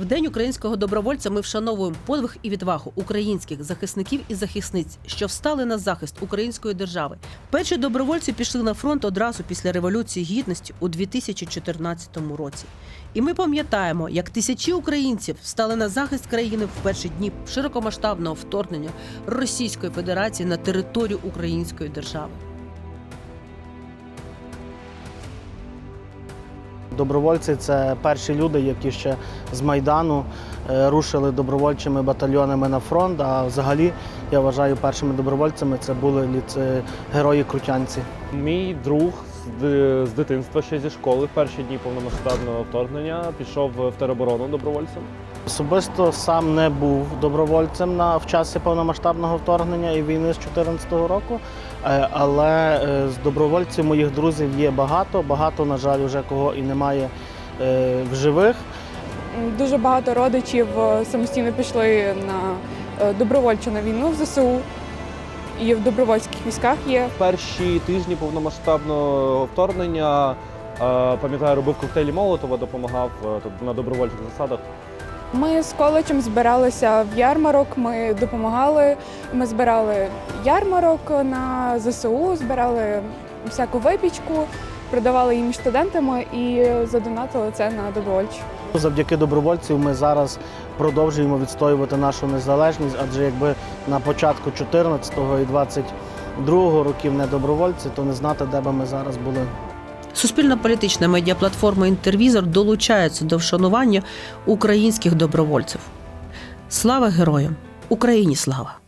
В день українського добровольця ми вшановуємо подвиг і відвагу українських захисників і захисниць, що встали на захист української держави. Перші добровольці пішли на фронт одразу після революції гідності у 2014 році. І ми пам'ятаємо, як тисячі українців стали на захист країни в перші дні широкомасштабного вторгнення Російської Федерації на територію української держави. Добровольці це перші люди, які ще з Майдану е, рушили добровольчими батальйонами на фронт. А взагалі, я вважаю, першими добровольцями це були герої крутянці. Мій друг з, дитинства ще зі школи в перші дні повномасштабного вторгнення пішов в тероборону добровольцем. Особисто сам не був добровольцем на в часі повномасштабного вторгнення і війни з 2014 року. Е, Але е, з добровольців моїх друзів є багато. Багато, на жаль, вже кого і немає е, в живих. Дуже багато родичів самостійно пішли на добровольчу на війну в ЗСУ і в добровольських військах є. Перші тижні повномасштабного вторгнення е, пам'ятаю, робив коктейлі Молотова, допомагав е, на добровольчих засадах. Ми з коледжем збиралися в ярмарок, ми допомагали. Ми збирали ярмарок на ЗСУ, збирали всяку випічку, продавали її між студентами і задонатили це на добровольчу. Завдяки добровольців ми зараз продовжуємо відстоювати нашу незалежність, адже якби на початку 14-го і 22-го років не добровольці, то не знати, де би ми зараз були. Суспільно-політична медіаплатформа Інтервізор долучається до вшанування українських добровольців. Слава героям! Україні слава!